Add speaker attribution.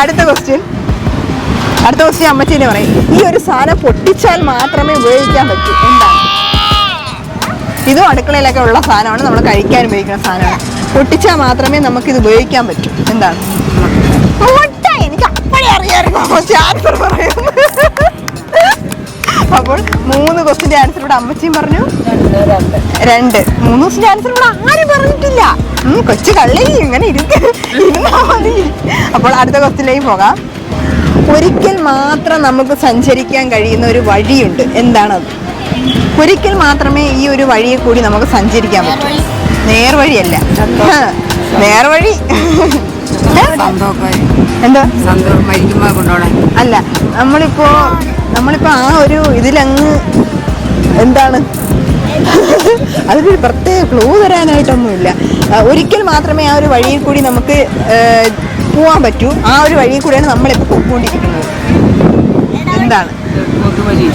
Speaker 1: അടുത്ത ക്വസ്റ്റ്യൻ അടുത്ത ക്വസ്റ്റ്യൻ അമ്മച്ചീനെ പറയും. ഈ ഒരു സാധനം പൊട്ടിച്ചാൽ മാത്രമേ ഉപയോഗിക്കാൻ പറ്റൂ. എന്താണ്? ഇതും അടുക്കളയിലൊക്കെ ഉള്ള സാധനമാണ്. നമ്മൾ കഴിക്കാൻ ഉപയോഗിക്കുന്ന സാധനമാണ്. പൊട്ടിച്ചാൽ മാത്രമേ നമുക്ക് ഇത് ഉപയോഗിക്കാൻ പറ്റൂ. എന്താണ്? മുട്ട. എനിക്ക് അപ്പഴേ അറിയാമായിരുന്നു. അമ്മച്ചി ആൻസർ പറയും. അപ്പോൾ മൂന്ന് ക്വസ്റ്റിന്റെ ആൻസർ ഇവിടെ അമ്മച്ചിയും പറഞ്ഞു. രണ്ട് മൂന്ന് ക്വസ്റ്റിന്റെ ആൻസർ ഇവിടെ ആരും ഉം, കൊച്ചു കള്ളി ഇങ്ങനെ ഇരിക്കും. അപ്പോൾ അടുത്ത ക്വസ്റ്റിലേക്ക് പോകാം. ഒരിക്കൽ മാത്രം നമുക്ക് സഞ്ചരിക്കാൻ കഴിയുന്ന ഒരു വഴിയുണ്ട്. എന്താണത് ഒരിക്കൽ മാത്രമേ ഈ ഒരു വഴിയെ കൂടി നമുക്ക് സഞ്ചരിക്കാൻ പറ്റൂ. നേർവഴിയല്ല. നേർവഴി. എന്താ? അല്ല നമ്മളിപ്പോ നമ്മളിപ്പോ ആ ഒരു ഇതിലങ്ങ് എന്താണ്? അതിനൊരു പ്രത്യേക ക്ലൂ തരാനായിട്ടൊന്നുമില്ല. ഒരിക്കൽ മാത്രമേ ആ ഒരു വഴിയിൽ കൂടി നമുക്ക് പോകാൻ പോവാൻ പറ്റൂ. ആ ഒരു വഴിയിൽ കൂടിയാണ് നമ്മളിപ്പോൾ പോയിക്കൊണ്ടിരിക്കുന്നത്. എന്താണ്?
Speaker 2: പൊതുവഴി